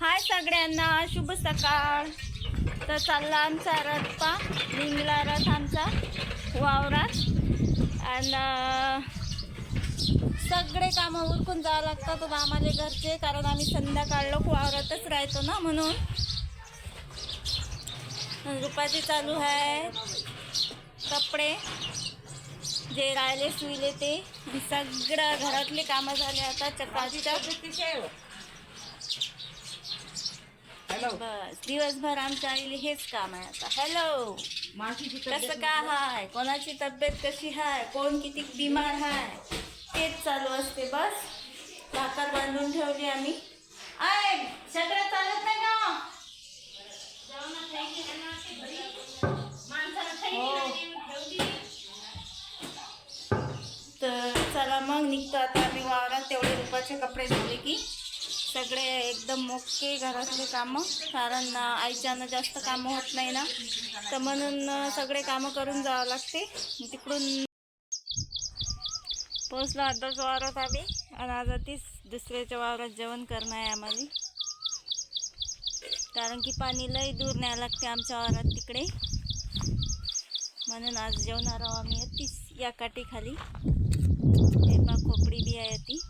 हाय सगळ्यांना शुभ सकाळ. तर चालला आमचा रथ पा निघला रथ आमचा वावरात. आणि सगळे कामं उरकून जावं लागतात हो आम्हाला घरचे कारण आम्ही संध्याकाळ लोक वावरातच राहतो ना म्हणून. रुपाची चालू आहे कपडे. जे राहिले सुईले ते. सगळं घरातले कामं झाले आता चकाचक हॅलो बस दिवसभर आमच्या आईले हेच काम आहे आता. हॅलो माशीची कसं काय हाय? कोणाची तब्येत कशी हाय? कोण किती बिमार हाय? तेच चालू असते बस. भाकर बांधून ठेवली आम्ही. आय सगळं चालत नाही ना तर चला मग निघतो आता. आम्ही वावरात तेवढे रुपाचे कपडे झाले की. सगळे एकदम मोके घरातले कामं कारण आईच्यानं जास्त कामं होत नाही ना. तर म्हणून सगळे कामं करून जावं लागते. तिकडून पोचलो आताच वावरात आम्ही. आणि आज तीच दुसऱ्याच्या वावरात जेवण करणं आहे आम्हाला. कारण की पाणी लई दूर न्यायला लागते आमच्या वावरात तिकडे. म्हणून आज जेवणार आहोत आम्ही तीच या काठीखाली. हे बा खोपडी बी आहे ती.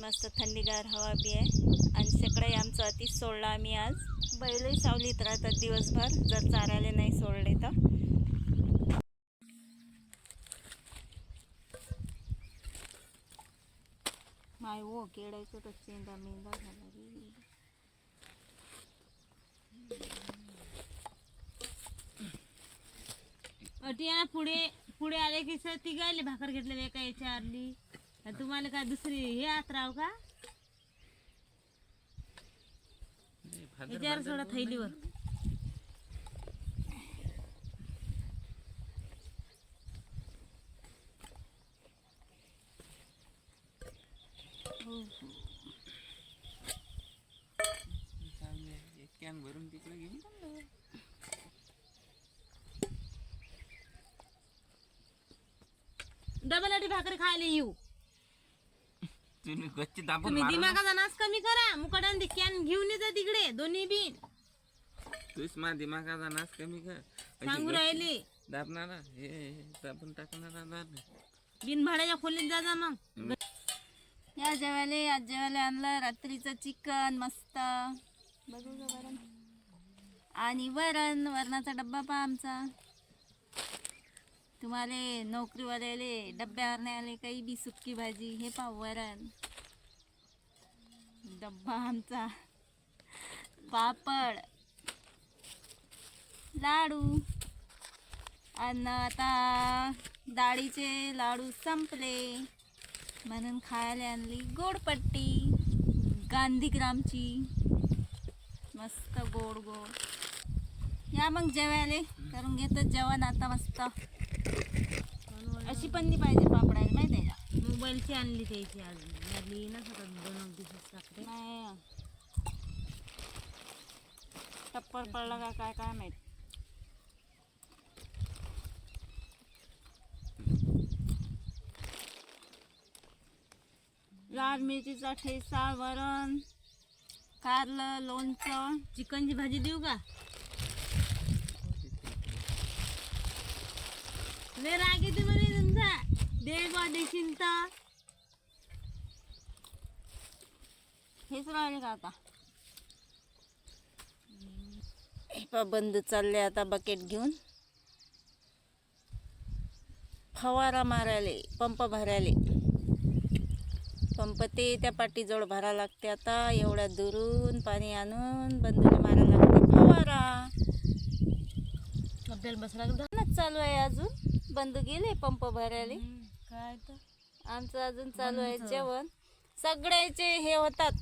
मस्त थंडीगार हवा बी आहे. आणि सकाळी आमचं अतिच सोडला आम्ही आज. बैलही सावलीत राहतात दिवसभर जर चारायला नाही सोडले तर. माय हो केळायचं तर चेंदा मेंदा झाला रे. पुढे पुढे आले की सर ती गायले भाकर घेतलेली एका याच्या आरली? तुम्हाला काय दुसरी हे आत राव का याच्यावर सोडा थैलीवर. कॅन भरून तिकडे घेऊन चाललो. डबल अटी भाकर खायला येऊ. तुम्ही गच्ची दाबून तुम्ही मारा ना. दिमागाचा नाश कमी करा. मुकडान कॅन घेऊन येता तिकडे दोन्ही बिन. तूच मा दिमागाचा नाश कमी कर. अशी सांगू गच्ची राहिले. दाबणार हा. दाबून टाकणार दाब. बिन भाड्याच्या खोलीत जा जा मग. या जेवायला आज जेवायला आणलं. रात्रीचं चिकन मस्त. बघू का वरण. आणि वरण वरणाचा डब्बा पहा आमचा. तुम्हाला नोकरीवाल्याले डब्यावर नाही आले काही बी सुटकी भाजी हे पहा वरण. डब्बा आमचा. पापड. लाडू. आणि आता डाळीचे लाडू संपले. म्हणून खायला आणली गोडपट्टी गांधीग्रामची मस्त गोड गोड. या मग जेवायला. करून घेतो जेवण आता मस्त. अशी पण नाही पाहिजे पापडायला माहिती आहे का? मोबाईलची आणली त्याची आज. लागली ना सगळं दोन दिवस टाकते. नाही. टप्पर पडलं का काय काय माहीत? लाल मिरचीचा ठेचा वरण कारलं लोणचं. चिकनची भाजी देऊ का? लय राग येते म्हणे तुमचा दे बा देशील तर हेच राहिले का आता। हे पहा चालले आता बकेट घेऊन। फवारा मारायले पंप भरायले। पंप ते त्या पाटीजवळ भरा लागते आता एवढ्या दुरून पाणी आणून बंद मारायला लागते. फवारा! आपल्याला बसला चालू आहे अजून. बंधू गेले पंप भरायले. काय तर. आमचं अजून चालू आहे जेवण. सगळ्याचे हे होतात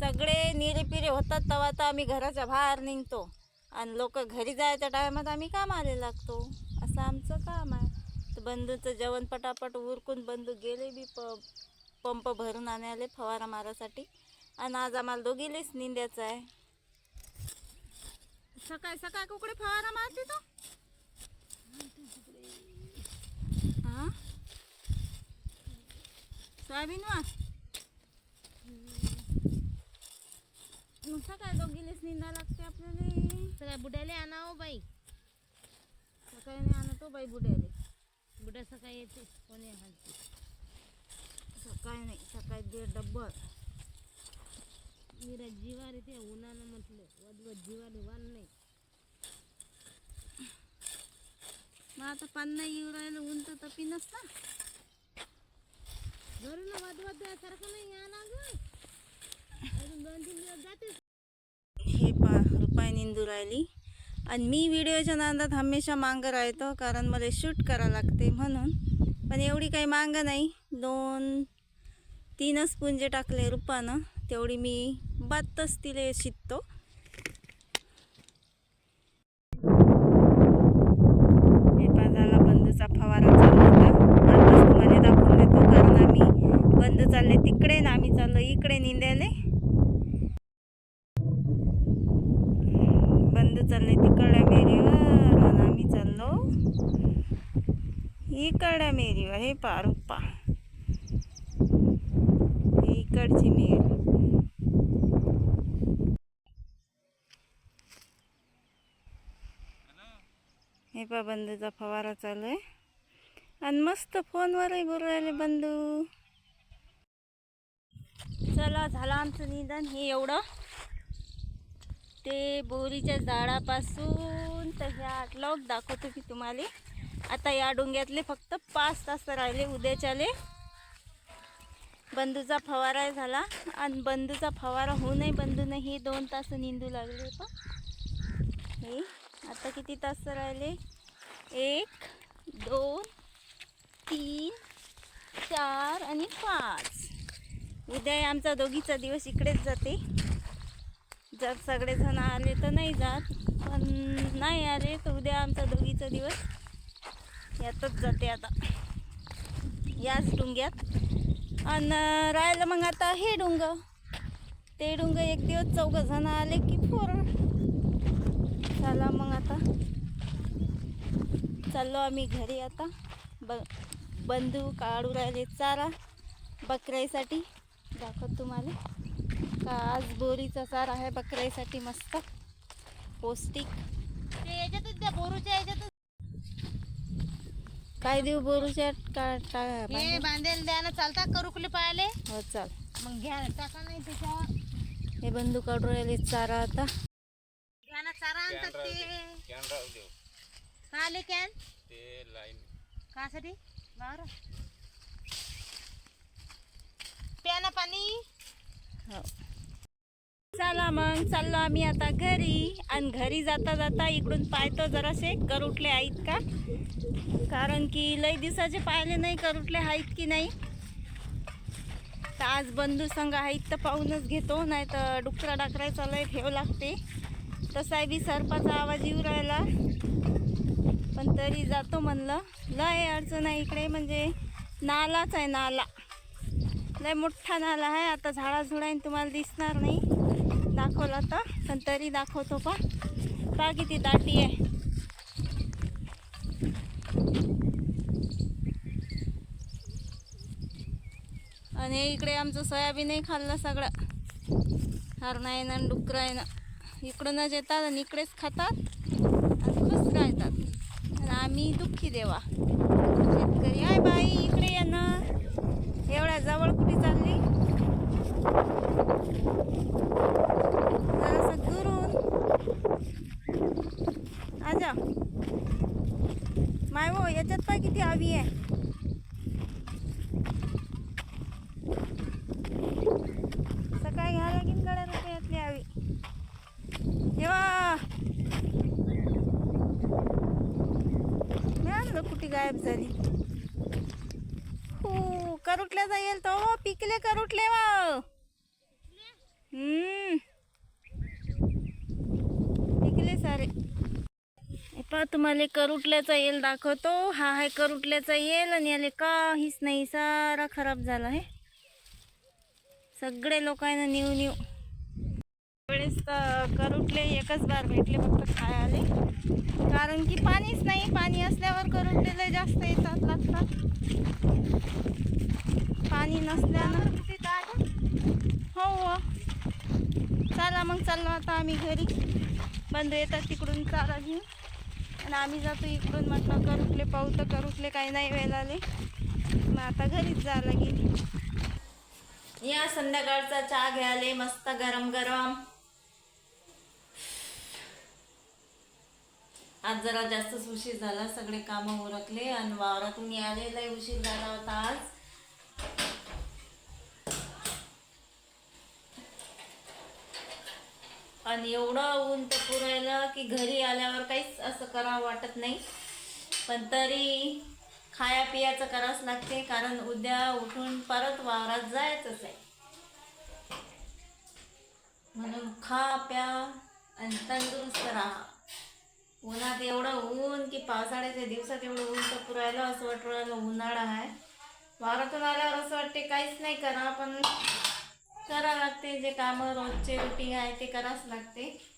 सगळे निरेपिरे होतात तेव्हा तर आम्ही घराच्या बाहेर निघतो. आणि लोक घरी जायच्या टायमात आम्ही कामाला लागतो. असं आमचं काम आहे. तर बंधूचं जेवण पटापट उरकून बंधू गेले बी प पंप भरून आणायले फवारा मारासाठी. आणि आज आम्हाला दोघीलेच निंद्याचं आहे. सकाळी सकाळी कुकडे फवारा मारते तो? हा सोयाबीन वा सकाळी दोघीलेच निंदा लागते आपल्याला सगळ्या बुड्याले आणावं बाई सकाळी नाही आणतो बाई बुड्याले बुड्या सकाळी येते कोणी हालते सकाळी नाही सकाळी दीड डब्बल मीरा जीवार येते उन्हानं म्हटलं वदवत जीवाले वान नाही मग आता पान येऊ राहिलं ऊन तर तपीनच ना. घरून वदवत द्यासारखं नाही या ना अजून दोन तीन दिवस जाते. हे पा रुपाय निंदू राहिली. आणि मी व्हिडिओच्या नादात हमेशा मांग राहतो कारण मला शूट करा लागते म्हणून. पण एवढी काही मांग नाही. दोन तीनच पुंजे टाकले रुपानं. तेवढी मी बातच तिले शिकतो हे पा झाला बंदूचा फवारा चालू होता आताच तुम्हाला दाखवून देतो कारण आम्ही बंद चालले तिकडे ना आम्ही चाललो इकडे निंद्याले बंद चालले तिकडल्या मेरीवर आणि आम्ही चाललो इकडल्या मेरीवर. हे पारुप्पा इकडची मेर. हे पा बंदूचा फवारा चालू आहे. आणि मस्त फोनवरही बोलू राहिले बंधू. चला झालं आमचं निदान हे एवढं? ते बोरीच्या झाडापासून तर ह्या लॉक दाखवतो मी तुम्हाला. आता या डोंग्यातले फक्त पाच तास राहिले उद्याच्याले. बंधूचा फवारा झाला. आणि बंधूचा फवारा होऊनही बंधूनं हे दोन तास निंदू लागले होतं. हे आता किती तास राहिले? एक दोन तीन चार आणि पाच. उद्या आमचा दोघीचा दिवस इकडेच जाते. जर सगळेजण आले तर नाही जात पण नाही आले तर उद्या आमचा दोघीचा दिवस. यातच जाते आता. याच डुंग्यात. आणि राहिलं मग आता हे डुंग. ते डुंग एक दिवस चौघ जण आले की फोर चला मग आता. चाललो आम्ही घरी आता. ब बंधू काढू राहिले चारा बकऱ्यासाठी. दाखवत तुम्हाला. का आज बोरीचा चारा आहे बकऱ्यासाठी मस्त. पौष्टिक. ते याच्यातच द्या बोरूच्या याच्यातच. काय देऊ बोरूच्या? का टा हे बांधून? बांधेल द्या ना. चालता करुकले पाहिले हो चाल. मग घ्या टाका नाही त्याच्यावर. हे बंधू काढू राहिले चारा आता. घ्या ना चारा आणतात ते. कॅन राहू देऊ का आले कॅन? ते लाईन. कासाठी? बरं प्या ना पाणी हो. चला मग चाललो आम्ही आता घरी. आणि घरी जाता जाता इकडून पाहतो जरासे करुटले आहेत का? कारण की लई दिवसाचे पाहिले नाही करुटले आहेत की नाही. तर आज बंधू संघ आहेत तर पाहूनच घेतो नाही तर डुकरा डाकरायचा लय ठेव लागते. तसा बी सरपाचा आवाज येऊ राहिला. पण तरी जातो म्हणलं. लय अडचण आहे इकडे म्हणजे नालाच आहे नाला. लय मोठा नाला आहे. आता झाडाझुडाने तुम्हाला दिसणार नाही. दाखवला तर पण तरी दाखवतो पा का किती दाटी आहे. आणि इकडे आमचं सोयाबीनही खाल्लं सगळं. हरणं आहे ना डुकरं आहे ना. इकडं इकडूनच येतात आणि इकडेच खातात. आणि खुश राहतात. आणि आम्ही दुःखी देवा. शेतकरी आहे बाई इकडे ये ना. एवढ्या जवळ कुठे चालली? जरासं दुरून. आजा. माय हो याच्यात पाय किती हवी आहे? सकाळी घ्यायला की गड्या रुपयातली हवी तेव्हा मी कुठे गायब झाली? करुटल्या जाईल तो. पिकले करुटले वा. पिकले सारे. पा पहा तुम्हाला करुटल्याचा येल दाखवतो. हा हाय करुटल्याचा येल आणि याले काहीच नाही. सारा खराब झाला आहे सगळे लोकांना न्यू न्यू. वेळेस तर करुटले एकच बार भेटले फक्त खायले. कारण की पाणीच नाही पाणी असल्यावर करुटले लय जास्त येतात लागतात. पाणी नसल्यानं हो हो. चला चला मग चाललो आता आम्ही घरी. बंधू येतात तिकडून चारा घेऊन. आणि आम्ही जातो इकडून म्हटलं करुकले पाहू तर करुकले काही नाही वेळ आले. मग आता घरीच जायला लागेल या संध्याकाळचा चहा घ्यायला मस्त गरम गरम आज जरा जास्तच उशीर झाला सगळे कामं उरकले आणि वावरातून यायला उशीर झाला होता आज. आणि एवढं ऊन तर पुरायला की घरी आल्यावर काहीच असं करावं वाटत नाही. पण तरी खाया पियाचं करावंच लागते कारण उद्या उठून परत वावरात जायचंच आहे. म्हणून खा प्या आणि तंदुरुस्त राहा. उन्हात एवढं ऊन की पावसाळ्याच्या दिवसात एवढं ऊन तर पुरायला असं वाटू राहिलं उन्हाळा आहे. वारातून आल्यावर असं वाटते काहीच नाही करा पण करा लागते. जे कामं रोजचे रुटीन आहे ते करावंच लागते.